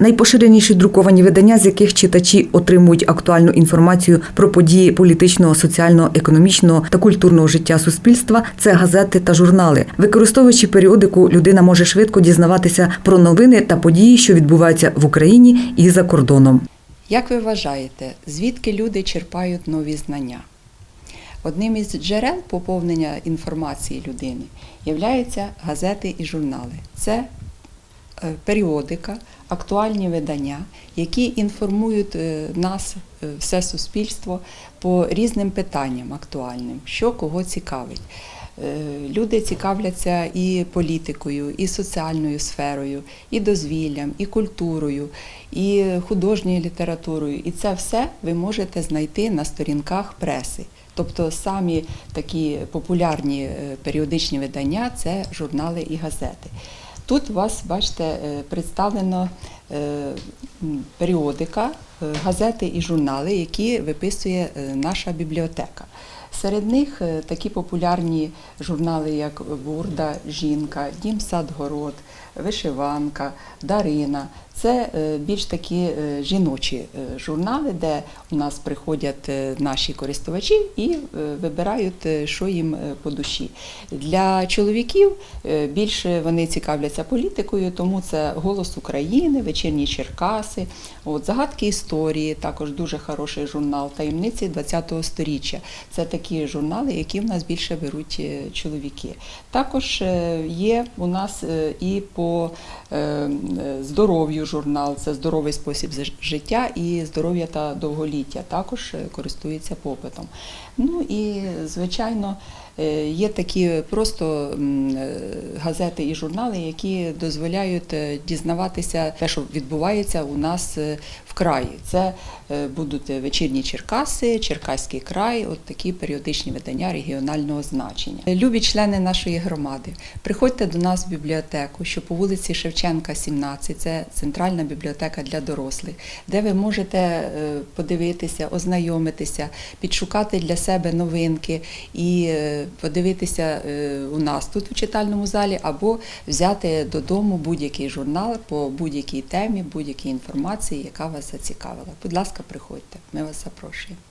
Найпоширеніші друковані видання, з яких читачі отримують актуальну інформацію про події політичного, соціального, економічного та культурного життя суспільства, це газети та журнали. Використовуючи періодику, людина може швидко дізнаватися про новини та події, що відбуваються в Україні і за кордоном. Як ви вважаєте, звідки люди черпають нові знання? Одним із джерел поповнення інформації людини являються газети і журнали. Це періодика, актуальні видання, які інформують е, нас, е, все суспільство, по різним питанням актуальним, що кого цікавить. Е, Люди цікавляться і політикою, і соціальною сферою, і дозвіллям, і культурою, і художньою літературою. І це все ви можете знайти на сторінках преси. Тобто самі такі популярні е, періодичні видання це журнали і газети. Тут у вас, бачите, е, представлено е, періодика, е, газети і журнали, які виписує наша бібліотека. Серед них е, такі популярні журнали, як Бурда, Жінка, Дім сад город, Вишиванка, Дарина. Це е, більш такі е, жіночі журнали, де у нас приходять наші користувачі і вибирають, що їм по душі. Для чоловіків більше вони цікавляться політикою, тому це Голос України, Вечірні Черкаси, от, Загадки історії, також дуже хороший журнал, таємниці ХХ століття. Це такі журнали, які в нас більше беруть е, чоловіки. Також е, є у нас е, і по здоров'ю журнал, це здоровий спосіб життя і здоров'я та довголіття. Також користується попитом. Ну і звичайно. Є такі просто газети і журнали, які дозволяють дізнаватися те, що відбувається у нас в краї. Це будуть вечірні Черкаси, Черкаський край, от такі періодичні видання регіонального значення. Любі члени нашої громади, приходьте до нас в бібліотеку, що по вулиці Шевченка, 17, це центральна бібліотека для дорослих, де ви можете е, подивитися, ознайомитися, підшукати для себе новинки і е, подивитися е, у нас тут у читальному залі, або взяти додому будь-який журнал по будь-якій темі, будь-якій інформації, яка вас зацікавила. Будь ласка, приходьте, ми вас запрошуємо.